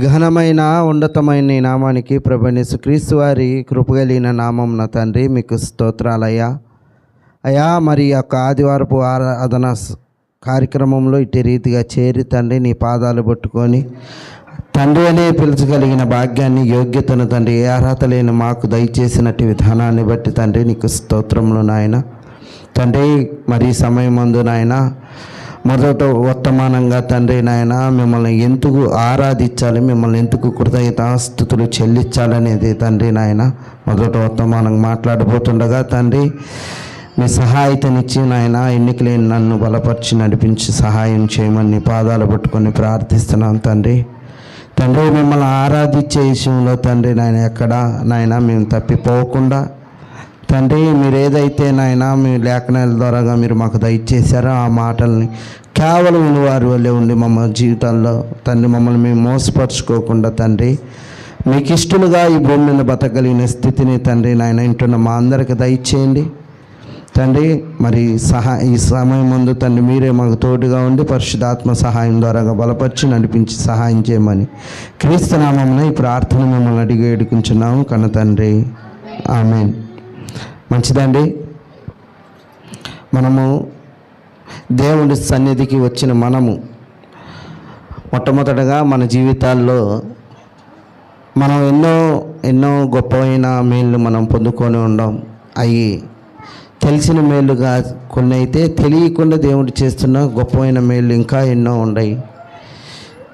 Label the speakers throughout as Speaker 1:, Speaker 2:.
Speaker 1: ఘనమైన ఉన్నతమైన నామానికి ప్రభుని క్రీస్తు వారి కృపగలిగిన నామం నా తండ్రి మీకు స్తోత్రాలయ్యా. అయ్యా మరి యొక్క ఆదివారపు ఆరాధన కార్యక్రమంలో ఇటు రీతిగా చేరి తండ్రి నీ పాదాలు పట్టుకొని తండ్రి అనే పిలుచగలిగిన భాగ్యాన్ని యోగ్యతను తండ్రి ఏ అర్హత లేని మాకు దయచేసినట్టు విధానాన్ని బట్టి తండ్రి నీకు స్తోత్రంలో నాయన. తండ్రి మరి సమయం మందు నాయన మొదట వర్తమానంగా తండ్రి నాయన మిమ్మల్ని ఎందుకు ఆరాధించాలి మిమ్మల్ని ఎందుకు కృతజ్ఞతాస్థుతులు చెల్లించాలనేది తండ్రి నాయన మొదట వర్తమానం మాట్లాడబోతుండగా తండ్రి మీ సహాయతనిచ్చి నాయన ఎన్నికలేని నన్ను బలపరిచి నడిపించి సహాయం చేయమని పాదాలు పట్టుకొని ప్రార్థిస్తున్నాం తండ్రి. తండ్రి మిమ్మల్ని ఆరాధించే విషయంలో తండ్రి నాయన ఎక్కడ నాయన మేము తప్పిపోకుండా తండ్రి మీరు ఏదైతే నాయన మీ లేఖనాల ద్వారాగా మీరు మాకు దయచేశారో ఆ మాటల్ని కేవలం వారి వల్లే ఉండి మమ్మ జీవితాల్లో తండ్రి మమ్మల్ని మేము మోసపరుచుకోకుండా తండ్రి మీకు ఇష్టలుగా ఈ భూమి మీద బతకగలిగిన స్థితిని తండ్రి నాయన ఇంటున్న మా అందరికి దయచేయండి. తండ్రి మరి సహా ఈ సమయం ముందు తండ్రి మీరే మాకు తోడుగా ఉండి పరిశుధాత్మ సహాయం ద్వారా బలపరిచి నడిపించి సహాయం చేయమని క్రీస్తునామమున ఈ ప్రార్థన మిమ్మల్ని అడిగి వేడుకుంటున్నాము కన్న తండ్రి. ఆమెన్. మంచిదండి. మనము దేవుడి సన్నిధికి వచ్చిన మనము మొట్టమొదటగా మన జీవితాల్లో మనం ఎన్నో ఎన్నో గొప్పమైన మేళ్ళు మనం పొందుకొని ఉండం. అవి తెలిసిన మేలుగా కొన్ని అయితే తెలియకుండా దేవుడు చేస్తున్న గొప్పమైన మేళ్ళు ఇంకా ఎన్నో ఉన్నాయి.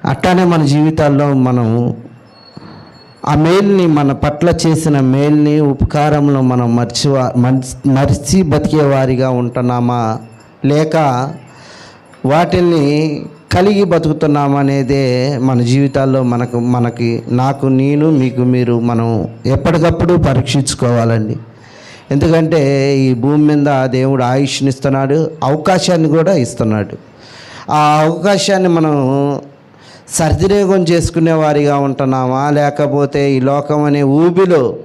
Speaker 1: అట్లానే మన జీవితాల్లో మనము ఆ మేల్ని మన పట్ల చేసిన మేల్ని ఉపకారంలో మనం మర్చి మరిచి బతికేవారిగా ఉంటున్నామా? లేక వాటిని కలిగి బతుకుతున్నామా అనేదే మన జీవితాల్లో మనకు మనకి నాకు నేను మీకు మీరు మనం ఎప్పటికప్పుడు పరీక్షించుకోవాలండి. ఎందుకంటే ఈ భూమి మీద దేవుడు ఆయుష్ని ఇస్తున్నాడు అవకాశాన్ని కూడా ఇస్తున్నాడు. ఆ అవకాశాన్ని మనం సర్దిరేగం చేసుకునే వారిగా ఉంటున్నామా? లేకపోతే ఈ లోకం అనే ఊబిలో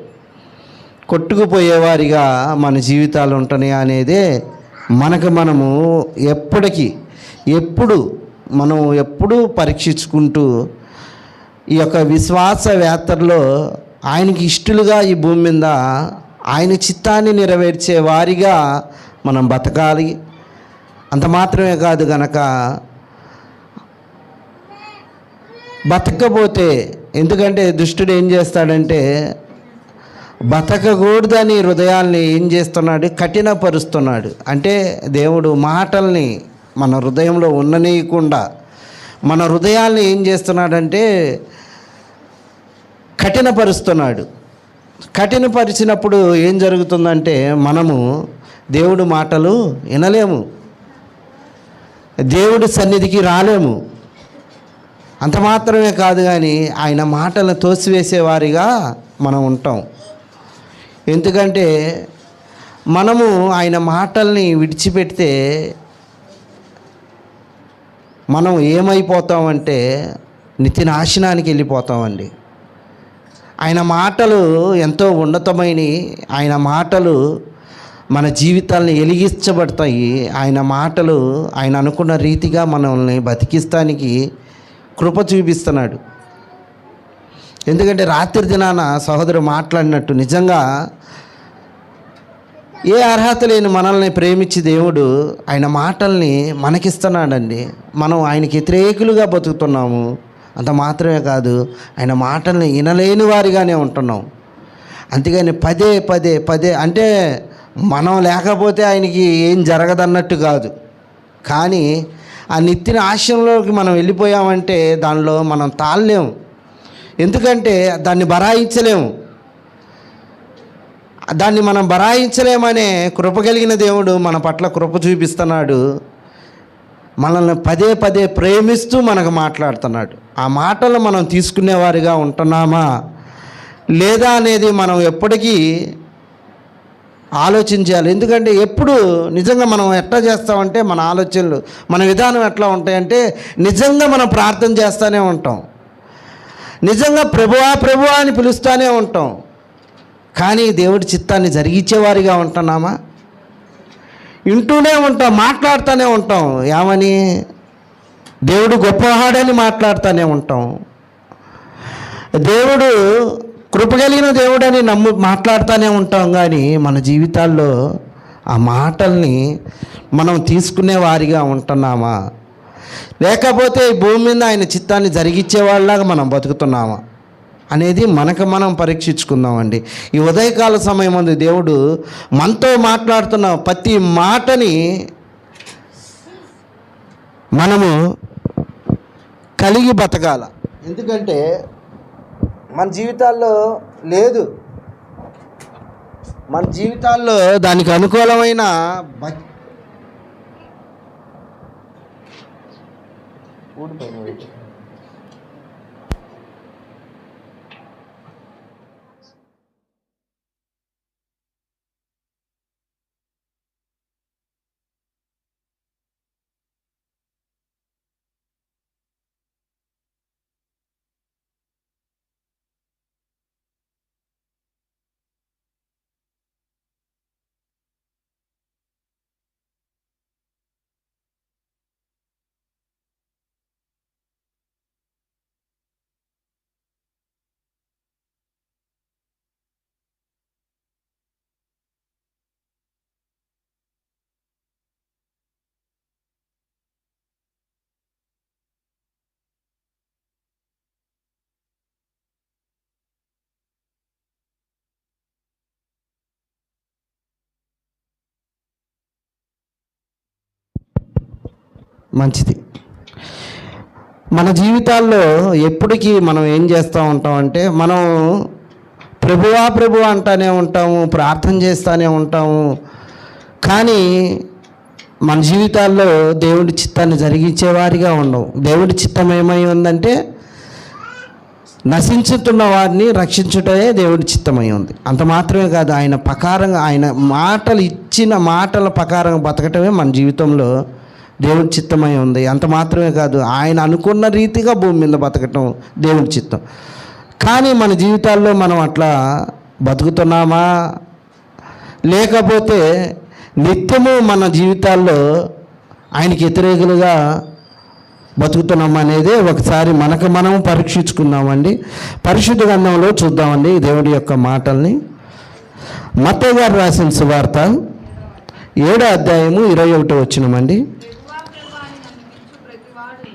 Speaker 1: కొట్టుకుపోయేవారిగా మన జీవితాలు ఉంటున్నాయి అనేదే మనకు మనము ఎప్పటికీ ఎప్పుడు మనం ఎప్పుడూ పరీక్షించుకుంటూ ఈ యొక్క విశ్వాస ఆయనకి ఇష్టలుగా ఈ భూమి మీద ఆయన చిత్తాన్ని నెరవేర్చే వారిగా మనం బతకాలి. అంత మాత్రమే కాదు గనక బతకపోతే ఎందుకంటే దుష్టుడు ఏం చేస్తాడంటే బతకకూడదని హృదయాల్ని ఏం చేస్తున్నాడు? కఠినపరుస్తున్నాడు. అంటే దేవుడు మాటల్ని మన హృదయంలో ఉండనీయకుండా మన హృదయాల్ని ఏం చేస్తున్నాడంటే కఠినపరుస్తున్నాడు. కఠినపరిచినప్పుడు ఏం జరుగుతుందంటే మనము దేవుడు మాటలు వినలేము. దేవుడి సన్నిధికి రాలేము. అంత మాత్రమే కాదు కానీ ఆయన మాటలను తోసివేసేవారిగా మనం ఉంటాం. ఎందుకంటే మనము ఆయన మాటల్ని విడిచిపెడితే మనం ఏమైపోతామంటే నిత్య నాశనానికి వెళ్ళిపోతామండి. ఆయన మాటలు ఎంతో ఉన్నతమైనవి ఆయన మాటలు మన జీవితాలను వెలిగించబడతాయి. ఆయన మాటలు ఆయన అనుకున్న రీతిగా మనల్ని బతికిస్తానికి కృప చూపిస్తున్నాడు. ఎందుకంటే రాత్రి దినాన సహోదరు మాట్లాడినట్టు నిజంగా ఏ అర్హత లేని మనల్ని ప్రేమించి దేవుడు ఆయన మాటల్ని మనకిస్తున్నాడండి. మనం ఆయనకి వ్యతిరేకులుగా బతుకుతున్నాము. అంత మాత్రమే కాదు ఆయన మాటల్ని వినలేని వారిగానే ఉంటున్నాం. అంతేగాని పదే పదే పదే అంటే మనం లేకపోతే ఆయనకి ఏం జరగదన్నట్టు కాదు. కానీ ఆ నిత్యన ఆశయంలోకి మనం వెళ్ళిపోయామంటే దానిలో మనం తాళలేము. ఎందుకంటే దాన్ని బరాయించలేము. దాన్ని మనం బరాయించలేమనే కృప కలిగిన దేవుడు మన పట్ల కృప చూపిస్తున్నాడు. మనల్ని పదే పదే ప్రేమిస్తూ మనకు మాట్లాడుతున్నాడు. ఆ మాటలు మనం తీసుకునేవారిగా ఉంటున్నామా? లేదా అనేది మనం ఎప్పటికీ ఆలోచించాలి. ఎందుకంటే ఎప్పుడు నిజంగా మనం ఎట్లా చేస్తామంటే మన ఆలోచనలు మన విధానం ఎట్లా ఉంటాయంటే నిజంగా మనం ప్రార్థన చేస్తూనే ఉంటాం. నిజంగా ప్రభువా ప్రభువా అని పిలుస్తూనే ఉంటాం. కానీ దేవుడి చిత్తాన్ని జరిగించేవారిగా ఉంటున్నామా? వింటూనే ఉంటాం మాట్లాడుతూనే ఉంటాం. ఏమని? దేవుడు గొప్పవాడని మాట్లాడుతూనే ఉంటాం. దేవుడు కృపగలిగిన దేవుడని నమ్ము మాట్లాడుతూనే ఉంటాం కానీ మన జీవితాల్లో ఆ మాటల్ని మనం తీసుకునే వారిగా ఉంటున్నామా? లేకపోతే ఈ భూమి మీద ఆయన చిత్తాన్ని జరిగించే వాళ్ళలాగా మనం బతుకుతున్నామా? అనేది మనకు మనం పరీక్షించుకుందామండి. ఈ ఉదయకాల సమయం ముందు దేవుడు మనతో మాట్లాడుతున్న ప్రతి మాటని మనము కలిగి బతకాల. ఎందుకంటే మన జీవితాల్లో లేదు మన జీవితాల్లో దానికి అనుకూలమైన బ- ఊడిపోయింది. మంచిది. మన జీవితాల్లో ఎప్పటికీ మనం ఏం చేస్తూ ఉంటాం అంటే మనం ప్రభువా ప్రభు అంటానే ఉంటాము ప్రార్థన చేస్తూనే ఉంటాము. కానీ మన జీవితాల్లో దేవుడి చిత్తాన్ని జరిగించేవారిగా ఉండవు. దేవుడి చిత్తం ఏమై ఉందంటే నశించుతున్న వారిని రక్షించుటే దేవుడి చిత్తమై ఉంది. అంత మాత్రమే కాదు ఆయన ప్రకారంగా ఆయన మాటలు ఇచ్చిన మాటల ప్రకారంగా బతకటమే మన జీవితంలో దేవుడి చిత్తమై ఉంది. అంత మాత్రమే కాదు ఆయన అనుకున్న రీతిగా భూమి మీద బతకటం దేవుడి చిత్తం. కానీ మన జీవితాల్లో మనం అట్లా బతుకుతున్నామా? లేకపోతే నిత్యము మన జీవితాల్లో ఆయనకి వ్యతిరేకులుగా బతుకుతున్నాం అనేది ఒకసారి మనకు మనం పరీక్షించుకుందామండి. పరిశుద్ధ గ్రంథంలో చూద్దామండి దేవుడి యొక్క మాటల్ని. మత్తయ్య గారు రాసిన సువార్త ఏడో అధ్యాయము ఇరవై ఒకటో వచ్చినమండి
Speaker 2: ప్రభువా ప్రభు అని నన్ను పిలుచు ప్రతివాడు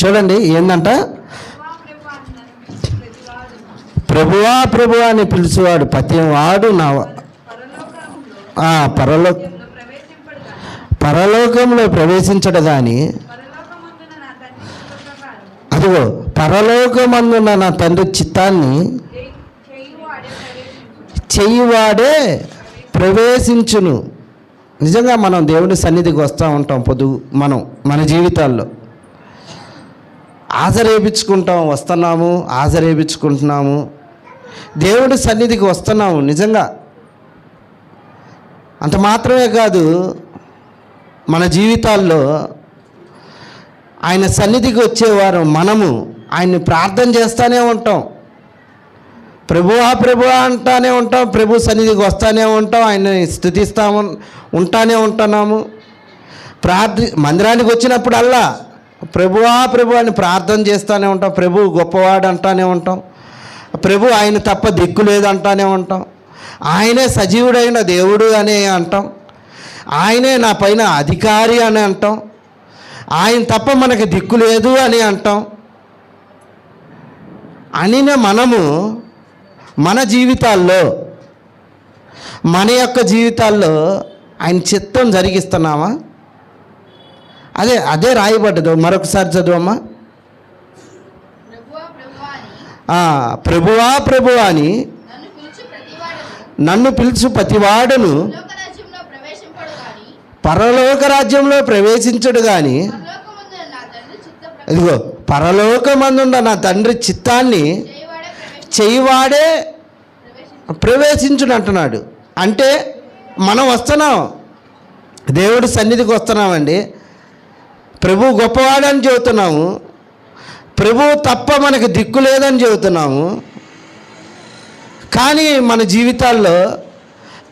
Speaker 1: చూడండి ఏంటంట
Speaker 2: ప్రభువా ప్రభు అని
Speaker 1: ప్రభువా అని పిలిచేవాడు ప్రతి వాడు నా పరలో పరలోకంలో ప్రవేశించడు కానీ అదిగో పరలోకమందున్న నా తండ్రి చిత్తాన్ని
Speaker 2: చేయువాడే
Speaker 1: చెయ్యివాడే ప్రవేశించును. నిజంగా మనం దేవుని సన్నిధికి వస్తూ ఉంటాం పొదుగు మనం మన జీవితాల్లో. ఆజరేపించుకుంటాం వస్తున్నాము ఆజరేపించుకుంటున్నాము దేవుడి సన్నిధికి వస్తున్నాము నిజంగా. అంత మాత్రమే కాదు మన జీవితాల్లో ఆయన సన్నిధికి వచ్చేవారు మనము ఆయన్ని ప్రార్థన చేస్తూనే ఉంటాం. ప్రభువా ప్రభువా అంటానే ఉంటాం ప్రభు సన్నిధికి వస్తానే ఉంటాం ఆయన్ని స్థుతిస్తాము ఉంటానే ఉంటున్నాము. ప్రార్థి మందిరానికి వచ్చినప్పుడల్లా ప్రభువా ప్రభు అని ప్రార్థన చేస్తూనే ఉంటాం. ప్రభు గొప్పవాడు అంటానే ఉంటాం. ప్రభు ఆయన తప్ప దిక్కు లేదంటానే ఉంటాం. ఆయనే సజీవుడైన దేవుడు అని అంటాం. ఆయనే నా పైన అధికారి అని అంటాం. ఆయన తప్ప మనకి దిక్కు లేదు అని అంటాం. అనిన మనము మన జీవితాల్లో మన యొక్క జీవితాల్లో ఆయన చిత్తం జరిగిస్తున్నామా? అదే అదే రాయబడ్డదు మరొకసారి చదువమ్మా.
Speaker 2: ప్రభువా ప్రభువా అని నన్ను పిలుచు
Speaker 1: ప్రతివాడును. పరలోక రాజ్యంలో ప్రవేశించడు కానీ ఇదిగో పరలోకమందున్న నా తండ్రి చిత్తాన్ని
Speaker 2: చేయువాడే ప్రవేశించు
Speaker 1: చేయివాడే
Speaker 2: ప్రవేశించు.
Speaker 1: ప్రవేశించుడు అంటున్నాడు. అంటే మనం వస్తున్నాం. దేవుడి సన్నిధికి వస్తున్నామండి. ప్రభు గొప్పవాడని చెబుతున్నాము. ప్రభు తప్ప మనకు దిక్కు లేదని చెబుతున్నాము. కానీ మన జీవితాల్లో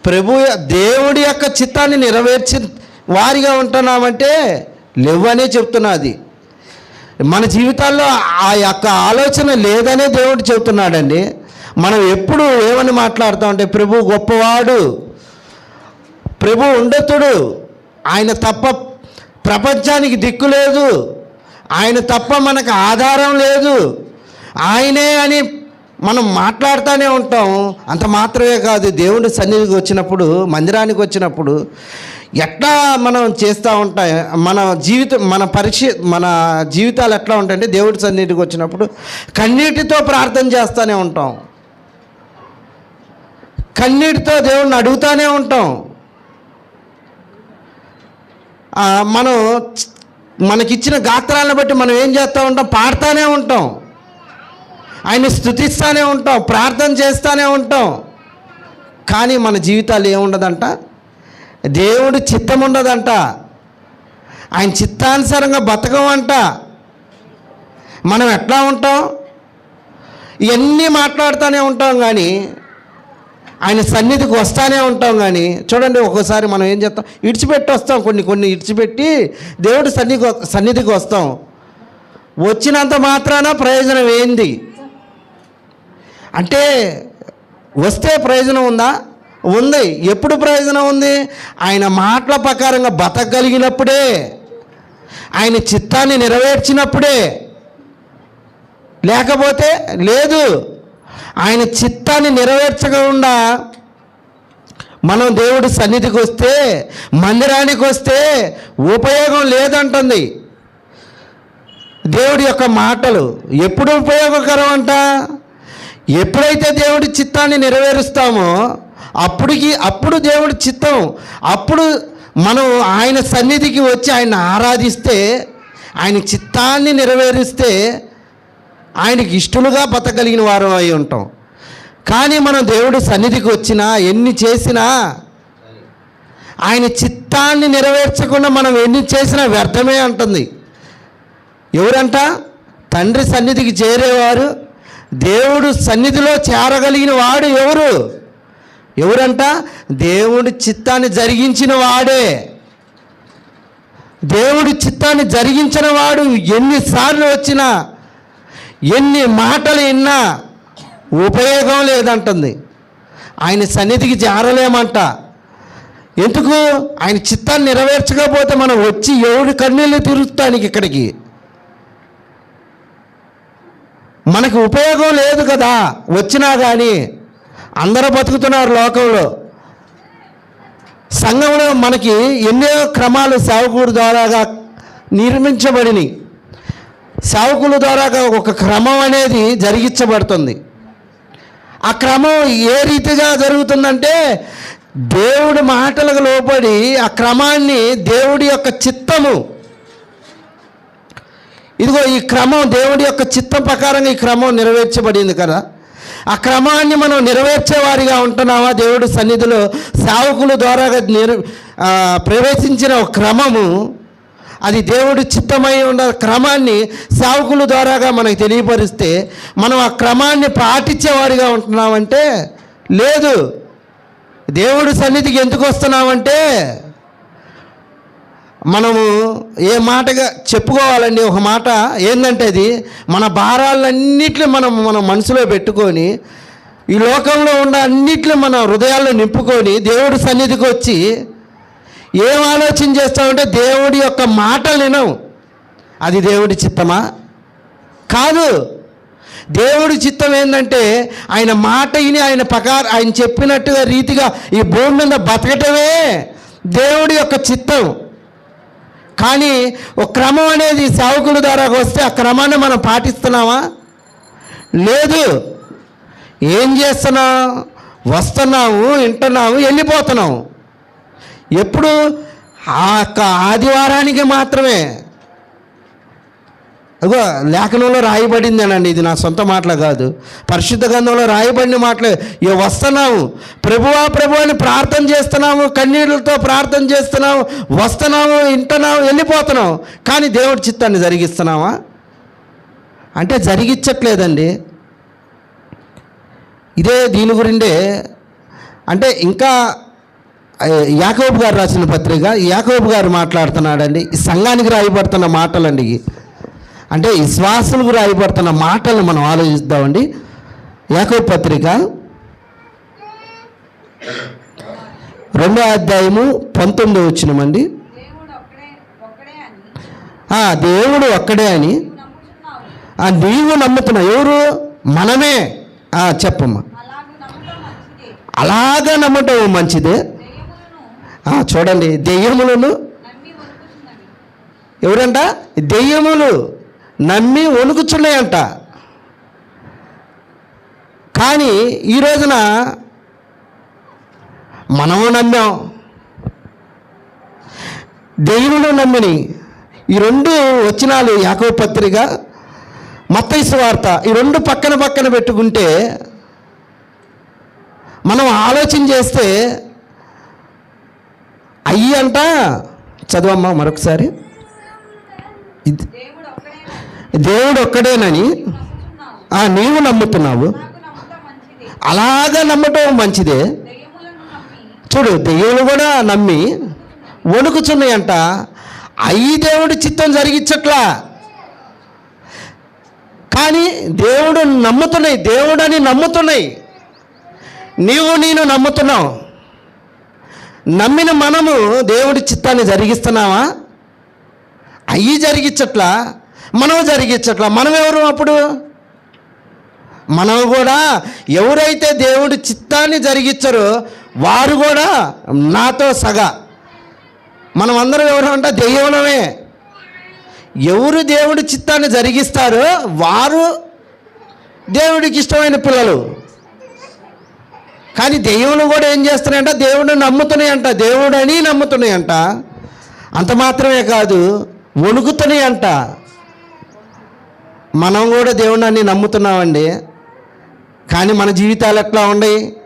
Speaker 1: ప్రభు దేవుడి యొక్క చిత్తాన్ని నెరవేర్చి వారిగా ఉంటున్నామంటే లేవనే చెప్తున్నది మన జీవితాల్లో ఆ యొక్క ఆలోచన లేదనే దేవుడు చెబుతున్నాడండి. మనం ఎప్పుడు ఏమని మాట్లాడుతామంటే ప్రభు గొప్పవాడు ప్రభు ఉండతుడు ఆయన తప్ప ప్రపంచానికి దిక్కు లేదు. ఆయన తప్ప మనకు ఆధారం లేదు. ఆయనే అని మనం మాట్లాడుతూనే ఉంటాం. అంత మాత్రమే కాదు దేవుడి సన్నిధికి వచ్చినప్పుడు మందిరానికి వచ్చినప్పుడు ఎట్లా మనం చేస్తూ ఉంటాయి మన జీవితం మన పరీక్ష మన జీవితాలు ఎట్లా ఉంటాయంటే దేవుడి సన్నిధికి వచ్చినప్పుడు కన్నీటితో ప్రార్థన చేస్తూనే ఉంటాం. కన్నీటితో దేవుడిని అడుగుతూనే ఉంటాం. మనం మనకిచ్చిన గాత్రాలను బట్టి మనం ఏం చేస్తూ ఉంటాం? పాడుతూనే ఉంటాం. ఆయన స్థుతిస్తూనే ఉంటాం. ప్రార్థన చేస్తూనే ఉంటాం. కానీ మన జీవితాలు ఏముండదంట? దేవుడు చిత్తం ఉండదంట. ఆయన చిత్తానుసారంగా బతకమంట. మనం ఎట్లా ఉంటాం? ఇవన్నీ మాట్లాడుతూనే ఉంటాం కానీ ఆయన సన్నిధికి వస్తానే ఉంటాం కానీ చూడండి ఒక్కోసారి మనం ఏం చేస్తాం? ఇడిచిపెట్టి వస్తాం కొన్ని కొన్ని ఇడిచిపెట్టి దేవుడి సన్నిధి సన్నిధికి వస్తాం. వచ్చినంత మాత్రాన ప్రయోజనం ఏంది? అంటే వస్తే ప్రయోజనం ఉందా? ఉంది. ఎప్పుడు ప్రయోజనం ఉంది? ఆయన మాటల ప్రకారంగా బతకగలిగినప్పుడే ఆయన చిత్తాన్ని నెరవేర్చినప్పుడే. లేకపోతే లేదు. ఆయన చిత్తాన్ని నెరవేర్చకుండా మనం దేవుడి సన్నిధికి వస్తే మందిరానికి వస్తే ఉపయోగం లేదంటుంది. దేవుడి యొక్క మాటలు ఎప్పుడు ఉపయోగకరం అంట ఎప్పుడైతే దేవుడి చిత్తాన్ని నెరవేరుస్తామో అప్పటికి అప్పుడు దేవుడి చిత్తం అప్పుడు మనం ఆయన సన్నిధికి వచ్చి ఆయన ఆరాధిస్తే ఆయన చిత్తాన్ని నెరవేరిస్తే ఆయనకి ఇష్టలుగా బతకగలిగిన వారం అయి ఉంటాం. కానీ మనం దేవుడి సన్నిధికి వచ్చినా ఎన్ని చేసినా ఆయన చిత్తాన్ని నెరవేర్చకుండా మనం ఎన్ని చేసినా వ్యర్థమే అంటుంది. ఎవరంట? తండ్రి సన్నిధికి చేరేవారు. దేవుడు సన్నిధిలో చేరగలిగిన వాడు ఎవరు? ఎవరంట? దేవుడి చిత్తాన్ని జరిగించిన వాడే. దేవుడి చిత్తాన్ని జరిగించిన వాడు ఎన్నిసార్లు వచ్చినా ఎన్ని మాటలు విన్నా ఉపయోగం లేదంటుంది. ఆయన సన్నిధికి జారలేమంట. ఎందుకు? ఆయన చిత్తాన్ని నెరవేర్చకపోతే మనం వచ్చి ఎవడి కన్నీళ్ళు తిరుగుతానికి ఇక్కడికి? మనకు ఉపయోగం లేదు కదా. వచ్చినా కానీ అందరూ బతుకుతున్నారు లోకంలో. సంఘంలో మనకి ఎన్నో క్రమాలు సేవకుడు ద్వారాగా నిర్మించబడినాయి. సేవకుల ద్వారాగా ఒక క్రమం అనేది జరిగించబడుతుంది. ఆ క్రమం ఏ రీతిగా జరుగుతుందంటే దేవుడి మాటలకు లోబడి ఆ క్రమాన్ని దేవుడి యొక్క చిత్తము. ఇదిగో ఈ క్రమం దేవుడి యొక్క చిత్తం ప్రకారంగా ఈ క్రమం నెరవేర్చబడింది కదా. ఆ క్రమాన్ని మనం నెరవేర్చేవారిగా ఉంటున్నామా? దేవుడి సన్నిధిలో సేవకుల ద్వారా నిర్ ప్రవేశించిన ఒక క్రమము అది దేవుడు చిత్తమై ఉన్న క్రమాన్ని సేవకుల ద్వారాగా మనకు తెలియపరిస్తే మనం ఆ క్రమాన్ని పాటించేవారిగా ఉంటున్నామంటే లేదు. దేవుడి సన్నిధికి ఎందుకు వస్తున్నామంటే మనము ఏ మాటగా చెప్పుకోవాలండి ఒక మాట ఏంటంటే అది మన భారాలన్నిటిని మనం మన మనసులో పెట్టుకొని ఈ లోకంలో ఉన్న అన్నిటిని మన హృదయాల్లో నింపుకొని దేవుడి సన్నిధికి వచ్చి ఏం ఆలోచన చేస్తామంటే దేవుడి యొక్క మాటలు వినవు. అది దేవుడి చిత్తమా? కాదు. దేవుడి చిత్తం ఏంటంటే ఆయన మాట విని ఆయన ప్రకారం ఆయన చెప్పినట్టుగా రీతిగా ఈ భూమి మీద బతకటమే దేవుడి యొక్క చిత్తం. కానీ ఒక క్రమం అనేది సేవకుల ద్వారా వస్తే ఆ క్రమాన్ని మనం పాటిస్తున్నామా? లేదు. ఏం చేస్తున్నాం వస్తున్నాము వింటున్నాము వెళ్ళిపోతున్నాము ఎప్పుడు? ఆ యొక్క ఆదివారానికి మాత్రమే. అగో లేఖనంలో రాయబడిందేనండి ఇది నా సొంత మాటలు కాదు. పరిశుద్ధ గ్రంథంలో రాయబడిన మాటలు. ఇక వస్తున్నాము ప్రభువా ప్రభు అని ప్రార్థన చేస్తున్నాము కన్నీళ్ళతో ప్రార్థన చేస్తున్నాము వస్తున్నాము వింటున్నాము వెళ్ళిపోతున్నాం కానీ దేవుడి చిత్తాన్ని జరిగిస్తున్నామా అంటే జరిగించట్లేదండి ఇదే దీని గురిండే. అంటే ఇంకా యాకోబు గారు రాసిన పత్రిక యాకోబు గారు మాట్లాడుతున్నాడండి ఈ సంఘానికి రాయబడుతున్న మాటలండి అంటే విశ్వాసులకు రాయబడుతున్న మాటలు మనం ఆలోచిద్దామండి. యాకో పత్రిక రెండో అధ్యాయము పంతొమ్మిది వచ్చినమండి
Speaker 3: దేవుడు ఒక్కడే అని.
Speaker 1: నీవు నమ్ముతున్నావు ఎవరు? మనమే. చెప్పమ్మా.
Speaker 3: అలాగూ నమ్మటం మంచిదే
Speaker 1: అలాగా నమ్మటం మంచిదే
Speaker 3: దెయ్యములను
Speaker 1: ఆ, చూడండి దెయ్యములను ఎవరంట? దెయ్యములు నమ్మి వణుకుచున్నాయంట. కానీ ఈ రోజున మనము నమ్మాం. దెయ్యములు నమ్మిని. ఈ రెండు వచనాలు యాకవ పత్రిక మత్తైసు వార్త ఈ రెండు పక్కన పక్కన పెట్టుకుంటే మనం ఆలోచన చేస్తే అయ్యి అంట? చదవమ్మా మరొకసారి.
Speaker 3: దేవుడు
Speaker 1: ఒక్కడేనని. నీవు నమ్ముతున్నావు.
Speaker 3: అలాగూ నమ్మటం మంచిదే.
Speaker 1: అలాగా నమ్మటం మంచిదే చూడు దెయ్యములు కూడా నమ్మి వణుకుచున్నాయంట. అయ్యి దేవుడి చిత్తం జరిగించట్లా కానీ దేవుడు నమ్ముతున్నాయి దేవుడని నమ్ముతున్నాయి. నీవు నేను నమ్ముతున్నావు. నమ్మిన మనము దేవుడి చిత్తాన్ని జరిగిస్తున్నావా అయ్యి జరిగించట్లా మనం జరిగించట్లా మనం ఎవరు అప్పుడు? మనం కూడా ఎవరైతే దేవుడి చిత్తాన్ని జరిగించరో వారు కూడా నాతో సగా. మనం అందరం ఎవరు అంటే దెయ్యములమే ఎవరు దేవుడి చిత్తాన్ని జరిగిస్తారో వారు దేవుడికి ఇష్టమైన పిల్లలు. కానీ దెయ్యములు కూడా ఏం చేస్తున్నాయంట దేవుడిని నమ్ముతున్నాయంట. దేవుడని నమ్ముతున్నాయంట. అంత మాత్రమే కాదు వణుకుతున్నాయంట. మనం కూడా దేవుడిని నమ్ముతున్నామండి. కానీ మన జీవితాలు ఎట్లా ఉన్నాయి?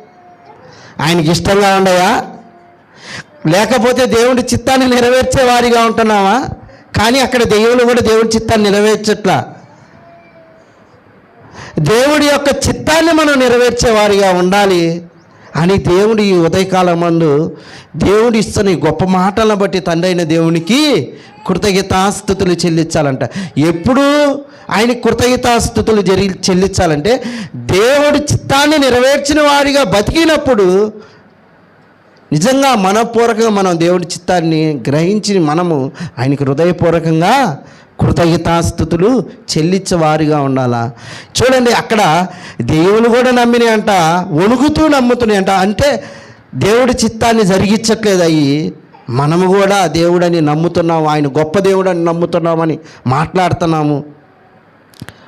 Speaker 1: ఆయనకి ఇష్టంగా ఉండయా లేకపోతే దేవుడి చిత్తాన్ని నెరవేర్చే వారిగా ఉంటున్నావా కానీ అక్కడ దేవుడు కూడా దేవుడి చిత్తాన్ని నెరవేర్చట్లా? దేవుడి యొక్క చిత్తాన్ని మనం నెరవేర్చే వారిగా ఉండాలి. అని దేవుడి ఈ ఉదయకాలం మందు దేవుడు ఇస్తున్న ఈ గొప్ప మాటలను బట్టి తండ్రి అయిన దేవునికి కృతజ్ఞతాస్థుతులు చెల్లించాలంట. ఎప్పుడు ఆయన కృతజ్ఞతాస్థుతులు జరి చెల్లించాలంటే దేవుడి చిత్తాన్ని నెరవేర్చిన వారిగా బతికినప్పుడు నిజంగా మనపూర్వకంగా మనం దేవుడి చిత్తాన్ని గ్రహించి మనము ఆయనకి హృదయపూర్వకంగా కృతజ్ఞతాస్థుతులు చెల్లించేవారిగా ఉండాలా? చూడండి అక్కడ దేవుని కూడా నమ్మిన అంట వణుకుతూ నమ్ముతున్నాయి అంట అంటే దేవుడి చిత్తాన్ని జరిగించట్లేదు అయ్యి. మనము కూడా దేవుడని నమ్ముతున్నాము ఆయన గొప్ప దేవుడని నమ్ముతున్నామని మాట్లాడుతున్నాము.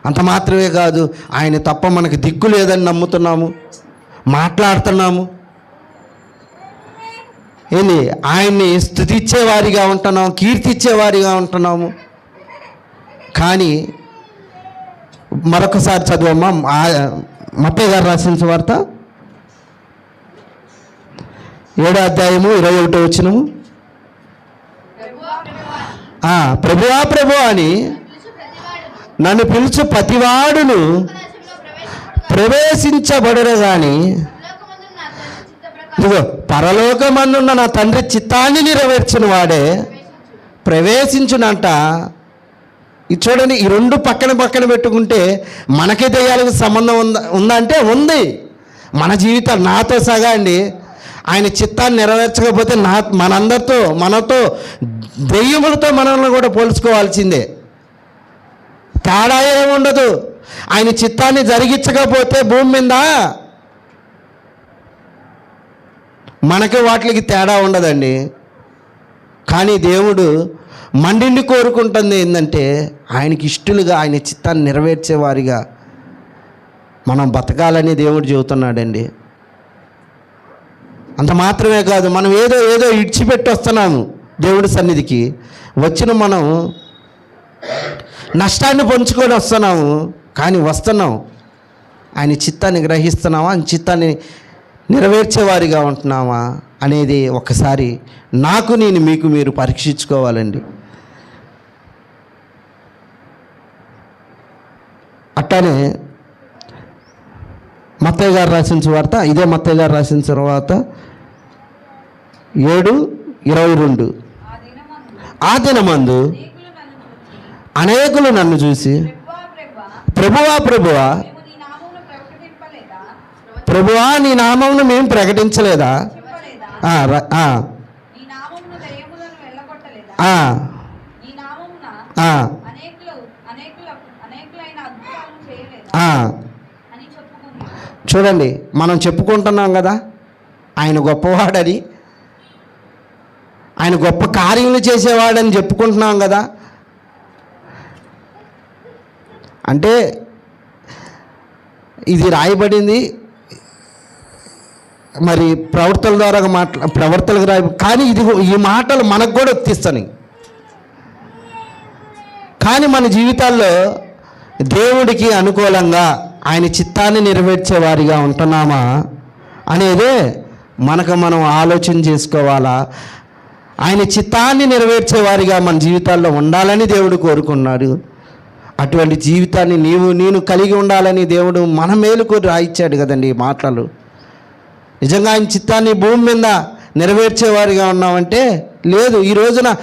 Speaker 1: అంత మాత్రమే కాదు ఆయన తప్ప మనకు దిక్కు లేదని నమ్ముతున్నాము మాట్లాడుతున్నాము. ఏంది? ఆయన్ని స్థుతిచ్చే ఉంటున్నాము ఉంటున్నాం ఉంటున్నాము. కానీ మరొకసారి చదువమ్మా. మత్తయ్య గారు రాసిన వార్త. ఏడో అధ్యాయము ఇరవై ఒకటో వచ్చినము
Speaker 2: ప్రభువా
Speaker 1: ప్రభు అని నన్ను పిలుచు ప్రతివాడును ప్రవేశించబడరు కానీ ఇదిగో పరలోకమందున్న నా తండ్రి చిత్తాన్ని నెరవేర్చిన వాడే. ప్రవేశించునంట. ఇది చూడండి ఈ రెండు పక్కన పక్కన పెట్టుకుంటే మనకే దెయ్యాలకు సంబంధం ఉందా ఉందా అంటే ఉంది. మన జీవితం నాతో సగా అండి. ఆయన చిత్తాన్ని నెరవేర్చకపోతే నా మనందరితో మనతో దెయ్యములతో మనల్ని కూడా పోల్చుకోవాల్సిందే. తేడా ఏముండదు ఆయన చిత్తాన్ని జరిగించకపోతే భూమి మీద మనకి వాటికి తేడా ఉండదండి. కానీ దేవుడు మండిని కోరుకుంటుంది ఏంటంటే ఆయనకి ఇష్టలుగా ఆయన చిత్తాన్ని నెరవేర్చేవారిగా మనం బతకాలని దేవుడు చెబుతున్నాడండి. అంత మాత్రమే కాదు మనం ఏదో ఏదో ఇడిచిపెట్టి వస్తున్నాము దేవుడి సన్నిధికి. వచ్చిన మనం నష్టాన్ని పంచుకొని వస్తున్నాము కానీ వస్తున్నాం. ఆయన చిత్తాన్ని గ్రహిస్తున్నామా? ఆయన చిత్తాన్ని నెరవేర్చేవారిగా ఉంటున్నామా? అనేది ఒకసారి నాకు నేను మీకు మీరు పరీక్షించుకోవాలండి. అట్లానే మత్తయ్య గారు రాసిన వార్త ఇదే మత్తయ్య గారు రాసిన తర్వాత ఏడు ఇరవై రెండు.
Speaker 3: ఆ దినమందు అనేకులు నన్ను
Speaker 1: చూసి
Speaker 3: ప్రభువా ప్రభువా
Speaker 1: ప్రభువా
Speaker 3: నీ నామమును
Speaker 1: మేము ప్రకటించలేదా? ఆ, ర- ఆ,
Speaker 3: నీ నామమును దయ్యములను వెళ్ళగొట్టలేదా
Speaker 1: ఆ,
Speaker 3: నీ నామమున
Speaker 1: ఆ,
Speaker 3: అనేకులు అనేకుల అనేకులైన అద్భుతాలను చేయలేదా
Speaker 1: ఆ.
Speaker 3: అని చెప్పుకుంది
Speaker 1: చూడండి మనం చెప్పుకుంటున్నాం కదా ఆయన గొప్పవాడని. ఆయన గొప్ప కార్యములు చేసేవాడని చెప్పుకుంటున్నాం కదా. అంటే ఇది రాయబడింది మరి ప్రవర్తల ద్వారా మాట్లా ప్రవర్తలకు రాయ కానీ ఇది ఈ మాటలు మనకు కూడా వర్తిస్తాయి కానీ మన జీవితాల్లో దేవుడికి అనుకూలంగా ఆయన చిత్తాన్ని నెరవేర్చే వారిగా ఉంటున్నామా అనేదే మనకు మనం ఆలోచన చేసుకోవాలా. ఆయన చిత్తాన్ని నెరవేర్చే వారిగా మన జీవితాల్లో ఉండాలని దేవుడు కోరుకున్నాడు. అటువంటి జీవితాన్ని నీవు నేను కలిగి ఉండాలని దేవుడు మన మేలు రాయిచ్చాడు కదండి ఈ మాటలు. నిజంగా ఆయన చిత్తాన్ని భూమి మీద నెరవేర్చేవారిగా ఉన్నామంటే లేదు. ఈ రోజున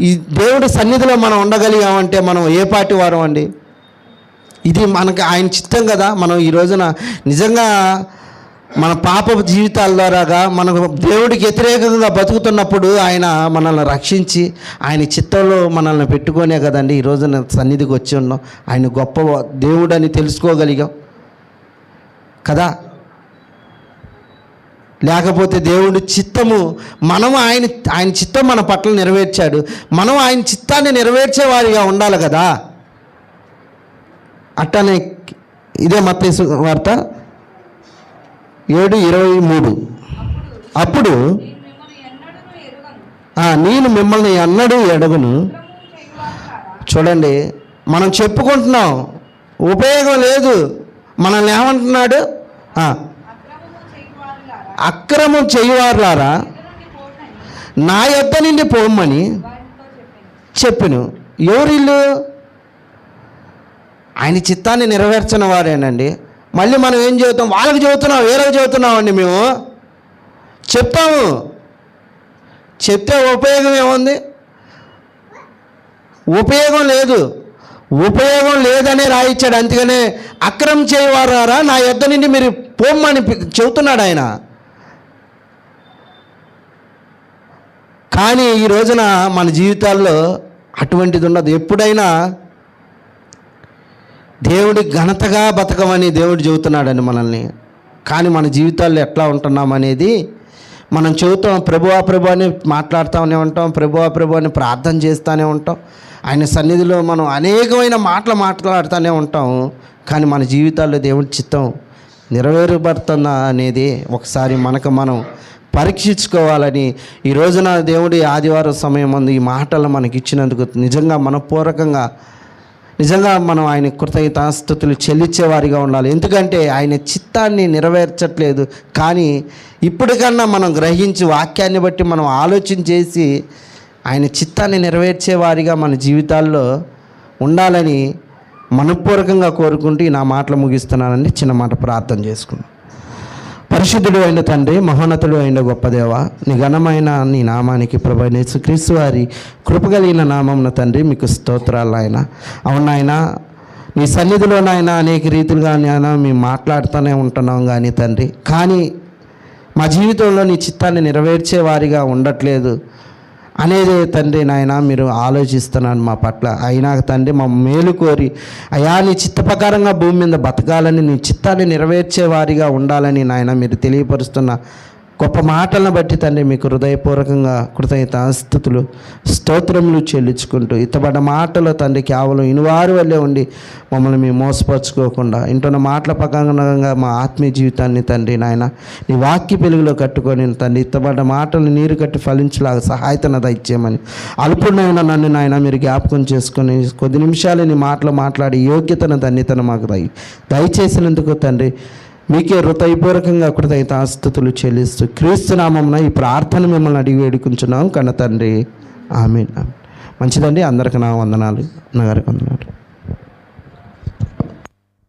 Speaker 1: ఈ దేవుడి సన్నిధిలో మనం ఉండగలిగామంటే మనం ఏ పార్టీ వారం అండి? ఇది మనకి ఆయన చిత్తం కదా. మనం ఈ రోజున నిజంగా మన పాప జీవితాల ద్వారాగా మనకు దేవుడికి వ్యతిరేకంగా బతుకుతున్నప్పుడు ఆయన మనల్ని రక్షించి ఆయన చిత్తంలో మనల్ని పెట్టుకోనే కదండి. ఈ రోజున సన్నిధికి వచ్చి ఉన్నాం. ఆయన గొప్ప దేవుడని తెలుసుకోగలిగాం. కదా? లేకపోతే దేవుడి చిత్తము మనం ఆయన ఆయన చిత్తం మన పట్ల నెరవేర్చాడు. మనం ఆయన చిత్తాన్ని నెరవేర్చేవారిగా ఉండాలి కదా. అట్టనే ఇదే మత్తయి వార్త. ఏడు ఇరవై మూడు. అప్పుడు
Speaker 3: నేను మిమ్మల్ని ఎన్నడూ
Speaker 1: ఎడగను. చూడండి మనం చెప్పుకుంటున్నాం ఉపయోగం లేదు. మనల్ని ఏమంటున్నాడు? అక్రమం చేయువారులారా నా యొద్ద నుండి పోమ్మని చెప్పిను. ఎవరిల్లు? ఆయన చిత్తాన్ని నెరవేర్చిన వారేనండి. మళ్ళీ మనం ఏం చెబుతాం వాళ్ళకి చెబుతున్నాం వేరేకి చెబుతున్నామండి మేము. చెప్తాము చెప్తే ఉపయోగం ఏముంది? ఉపయోగం లేదు. ఉపయోగం లేదనే రాయిచ్చాడు. అందుకనే అక్రమం చేయవారారా? నా యొద్ద నుండి మీరు పోమ్మని చెబుతున్నాడు ఆయన. కానీ ఈ రోజున మన జీవితాల్లో అటువంటిది ఉండదు. ఎప్పుడైనా దేవుడి ఘనతగా బతకమని దేవుడు చెబుతున్నాడని మనల్ని. కానీ మన జీవితాల్లో ఎట్లా ఉంటున్నాం అనేది మనం చెబుతాం ప్రభువా ప్రభు అని మాట్లాడుతూనే ఉంటాం ప్రభువా ప్రభు అని ప్రార్థన చేస్తూనే ఉంటాం. ఆయన సన్నిధిలో మనం అనేకమైన మాటలు మాట్లాడుతూనే ఉంటాం. కానీ మన జీవితాల్లో దేవుడి చిత్తం నెరవేరబడుతుందా అనేది ఒకసారి మనకు మనం పరీక్షించుకోవాలని ఈ రోజున దేవుడి ఆదివారం సమయం ముందు ఈ మాటలు మనకి ఇచ్చినందుకు నిజంగా మనపూర్వకంగా నిజంగా మనం ఆయన కృతజ్ఞతాస్థుతులు చెల్లించేవారిగా ఉండాలి. ఎందుకంటే ఆయన చిత్తాన్ని నెరవేర్చట్లేదు. కానీ ఇప్పటికన్నా మనం గ్రహించి వాక్యాన్ని బట్టి మనం ఆలోచన చేసి ఆయన చిత్తాన్ని నెరవేర్చేవారిగా మన జీవితాల్లో ఉండాలని మనపూర్వకంగా కోరుకుంటూ నా మాటలు ముగిస్తున్నానండి. చిన్న మాట ప్రార్థన చేసుకున్నాను పరిశుద్ధుడు అయిన తండ్రి మహోన్నతుడు అయిన గొప్పదేవ నిఘనమైన నీ ఘనమైన నీ నామానికి ప్రభు క్రీస్తు వారి కృపగలిగిన నామం తండ్రి మీకు స్తోత్రాలు ఆయన. అవునాయన నీ సన్నిధిలో నాయన అనేక రీతిలుగా నాయన మేము మాట్లాడుతూనే ఉంటున్నాం కానీ తండ్రి. కానీ మా జీవితంలో నీ చిత్తాన్ని నెరవేర్చే వారిగా ఉండట్లేదు. అనేది తండ్రి నాయన మీరు ఆలోచిస్తున్నాను మా పట్ల. అయినా తండ్రి మా మేలు కోరి అయా నీ చిత్త ప్రకారంగా భూమి మీద బతకాలని నీ చిత్తాన్ని నెరవేర్చే వారిగా ఉండాలని నాయన మీరు తెలియపరుస్తున్న గొప్ప మాటలను బట్టి తండ్రి మీకు హృదయపూర్వకంగా కృతజ్ఞతాస్థుతులు స్తోత్రములు చెల్లించుకుంటూ ఇతబడ్డ మాటలు తండ్రి కేవలం ఇనువారు వల్లే ఉండి మమ్మల్ని మేము మోసపరుచుకోకుండా ఇంటున్న మాటల ప్రకారంగా మా ఆత్మీయ జీవితాన్ని తండ్రి నాయన నీ వాక్య పెలుగులో కట్టుకొని తండ్రి ఇతబడ్డ మాటలు నీరు కట్టి ఫలించలాగా సహాయతన దయచేయమని అల్పుడైన నన్ను నాయన మీరు జ్ఞాపకం చేసుకొని కొద్ది నిమిషాలు నీ మాటలు మాట్లాడి యోగ్యతను ధన్యతను మాకు దయ దయచేసినందుకు తండ్రి మీకే హృదయపూర్వకంగా కృతజ్ఞత ఆస్తుతులు చెల్లిస్తూ క్రీస్తునామమున ఈ ప్రార్థన మిమ్మల్ని అడిగి వేడుకుంటున్నాం. కన్న తండ్రి ఆమె మంచిదండి. అందరికి నా వందనాలు. నగరికి వందనాలు.